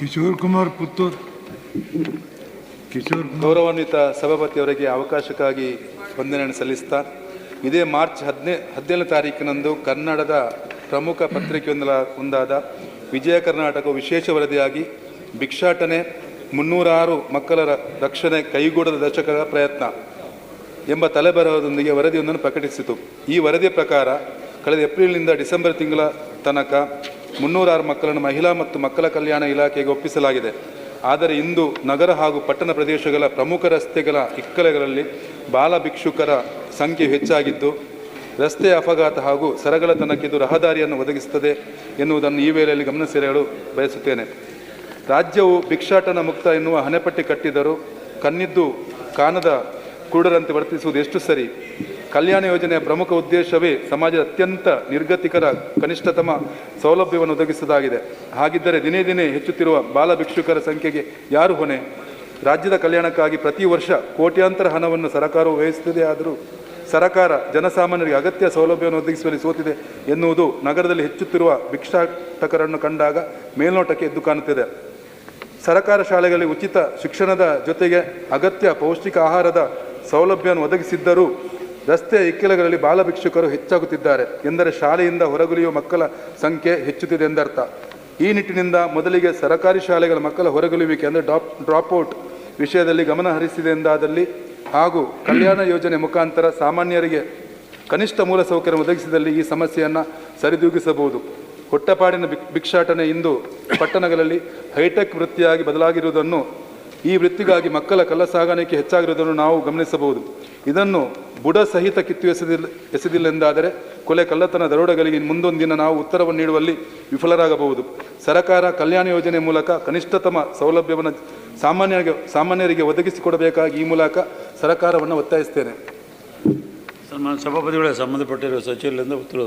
ಕಿಶೋರ್ ಕುಮಾರ್ ಪುತ್ತೂರ್. ಕಿಶೋರ್ ಗೌರವಾನ್ವಿತ ಸಭಾಪತಿಯವರಿಗೆ ಅವಕಾಶಕ್ಕಾಗಿ ವಂದನೆಯನ್ನು ಸಲ್ಲಿಸ್ತಾ, ಇದೇ ಮಾರ್ಚ್ ಹದಿನೇ, ಹದಿನೇಳನೇ ತಾರೀಕಿನಂದು ಕನ್ನಡದ ಪ್ರಮುಖ ಪತ್ರಿಕೆಯೊಂದಲ, ಒಂದಾದ ವಿಜಯ ಕರ್ನಾಟಕ ವಿಶೇಷ ವರದಿಯಾಗಿ ಭಿಕ್ಷಾಟನೆ ಮುನ್ನೂರಾರು ಮಕ್ಕಳ ರಕ್ಷಣೆ ಕೈಗೂಡದ ದಶಕದ ಪ್ರಯತ್ನ ಎಂಬ ತಲೆಬರಹದೊಂದಿಗೆ ವರದಿಯೊಂದನ್ನು ಪ್ರಕಟಿಸಿತು. ಈ ವರದಿಯ ಪ್ರಕಾರ, ಕಳೆದ ಏಪ್ರಿಲ್ನಿಂದ ಡಿಸೆಂಬರ್ ತಿಂಗಳ ತನಕ ಮುನ್ನೂರಾರು ಮಕ್ಕಳನ್ನು ಮಹಿಳಾ ಮತ್ತು ಮಕ್ಕಳ ಕಲ್ಯಾಣ ಇಲಾಖೆಗೆ ಒಪ್ಪಿಸಲಾಗಿದೆ. ಆದರೆ ಇಂದು ನಗರ ಹಾಗೂ ಪಟ್ಟಣ ಪ್ರದೇಶಗಳ ಪ್ರಮುಖ ರಸ್ತೆಗಳ ಇಕ್ಕಲೆಗಳಲ್ಲಿ ಬಾಲ ಭಿಕ್ಷುಕರ ಸಂಖ್ಯೆ ಹೆಚ್ಚಾಗಿದ್ದು, ರಸ್ತೆ ಅಪಘಾತ ಹಾಗೂ ಸರಗಳತನಕ್ಕೆ ಇದು ರಹದಾರಿಯನ್ನು ಒದಗಿಸುತ್ತದೆ ಎನ್ನುವುದನ್ನು ಈ ವೇಳೆಯಲ್ಲಿ ಗಮನ ಬಯಸುತ್ತೇನೆ. ರಾಜ್ಯವು ಭಿಕ್ಷಾಟನ ಮುಕ್ತ ಎನ್ನುವ ಹಣೆಪಟ್ಟಿ ಕಟ್ಟಿದರೂ ಕಣ್ಣಿದ್ದು ಕಾಣದ ಕುರುಡರಂತೆ ವರ್ತಿಸುವುದು ಎಷ್ಟು ಸರಿ? ಕಲ್ಯಾಣ ಯೋಜನೆಯ ಪ್ರಮುಖ ಉದ್ದೇಶವೇ ಸಮಾಜದ ಅತ್ಯಂತ ನಿರ್ಗತಿಕರ ಕನಿಷ್ಠತಮ ಸೌಲಭ್ಯವನ್ನು ಒದಗಿಸುವುದಾಗಿದೆ ಹಾಗಿದ್ದರೆ ದಿನೇ ದಿನೇ ಹೆಚ್ಚುತ್ತಿರುವ ಬಾಲ ಭಿಕ್ಷುಕರ ಸಂಖ್ಯೆಗೆ ಯಾರು ಹೊಣೆ? ರಾಜ್ಯದ ಕಲ್ಯಾಣಕ್ಕಾಗಿ ಪ್ರತಿ ವರ್ಷ ಕೋಟ್ಯಾಂತರ ಹಣವನ್ನು ಸರಕಾರವು ವ್ಯಯಿಸುತ್ತದೆ ಆದರೂ ಸರಕಾರ ಜನಸಾಮಾನ್ಯರಿಗೆ ಅಗತ್ಯ ಸೌಲಭ್ಯವನ್ನು ಒದಗಿಸುವಲ್ಲಿ ಸೋತಿದೆ ಎನ್ನುವುದು ನಗರದಲ್ಲಿ ಹೆಚ್ಚುತ್ತಿರುವ ಭಿಕ್ಷಾಟಕರನ್ನು ಕಂಡಾಗ ಮೇಲ್ನೋಟಕ್ಕೆ ಎದ್ದು ಕಾಣುತ್ತಿದೆ. ಸರಕಾರ ಶಾಲೆಗಳಲ್ಲಿ ಉಚಿತ ಶಿಕ್ಷಣದ ಜೊತೆಗೆ ಅಗತ್ಯ ಪೌಷ್ಟಿಕ ಆಹಾರದ ಸೌಲಭ್ಯವನ್ನು ಒದಗಿಸಿದ್ದರೂ ರಸ್ತೆಯ ಇಕ್ಕೆಲಗಳಲ್ಲಿ ಬಾಲಭಿಕ್ಷುಕರು ಹೆಚ್ಚಾಗುತ್ತಿದ್ದಾರೆ. ಎಂದರೆ ಶಾಲೆಯಿಂದ ಹೊರಗುಳಿಯುವ ಮಕ್ಕಳ ಸಂಖ್ಯೆ ಹೆಚ್ಚುತ್ತಿದೆ ಎಂದರ್ಥ. ಈ ನಿಟ್ಟಿನಿಂದ ಮೊದಲಿಗೆ ಸರಕಾರಿ ಶಾಲೆಗಳ ಮಕ್ಕಳ ಹೊರಗುಳಿಯುವಿಕೆ ಅಂದರೆ ಡ್ರಾಪ್, ಡ್ರಾಪ್ಔಟ್ ವಿಷಯದಲ್ಲಿ ಗಮನ ಹರಿಸಿದೆ ಎಂದಾದಲ್ಲಿ ಹಾಗೂ ಕಲ್ಯಾಣ ಯೋಜನೆ ಮುಖಾಂತರ ಸಾಮಾನ್ಯರಿಗೆ ಕನಿಷ್ಠ ಮೂಲಸೌಕರ್ಯ ಒದಗಿಸಿದಲ್ಲಿ ಈ ಸಮಸ್ಯೆಯನ್ನು ಸರಿದೂಗಿಸಬಹುದು. ಹೊಟ್ಟಪಾಡಿನ ಭಿಕ್- ಭಿಕ್ಷಾಟನೆ ಇಂದು ಪಟ್ಟಣಗಳಲ್ಲಿ ಹೈಟೆಕ್ ವೃತ್ತಿಯಾಗಿ ಬದಲಾಗಿರುವುದನ್ನು ಈ ವೃತ್ತಿಗಾಗಿ ಮಕ್ಕಳ ಕಳ್ಳ ಸಾಗಾಣಿಕೆ ಹೆಚ್ಚಾಗಿರುವುದನ್ನು ನಾವು ಗಮನಿಸಬಹುದು. ಇದನ್ನು ಬುಡ ಸಹಿತ ಕಿತ್ತು ಎಸೆದಿಲ್ಲ ಎಸೆದಿಲ್ಲೆಂದಾದರೆ ಕೊಲೆ ಕಳ್ಳತನ ದರೋಡೆಗಳಿಗೆ ಮುಂದೊಂದು ದಿನ ನಾವು ಉತ್ತರವನ್ನು ನೀಡುವಲ್ಲಿ ವಿಫಲರಾಗಬಹುದು. ಸರ್ಕಾರ ಕಲ್ಯಾಣ ಯೋಜನೆ ಮೂಲಕ ಕನಿಷ್ಠತಮ ಸೌಲಭ್ಯವನ್ನು ಸಾಮಾನ್ಯರಿಗೆ ಸಾಮಾನ್ಯರಿಗೆ ಒದಗಿಸಿಕೊಡಬೇಕಾಗಿ ಈ ಮೂಲಕ ಸರ್ಕಾರವನ್ನು ಒತ್ತಾಯಿಸ್ತೇನೆ. ಸಭಾಪತಿಗಳ ಸಭಾಪತಿಗಳೇ ಸಂಬಂಧಪಟ್ಟಿರುವ ಸಚಿವರಿಂದ ಉತ್ತರ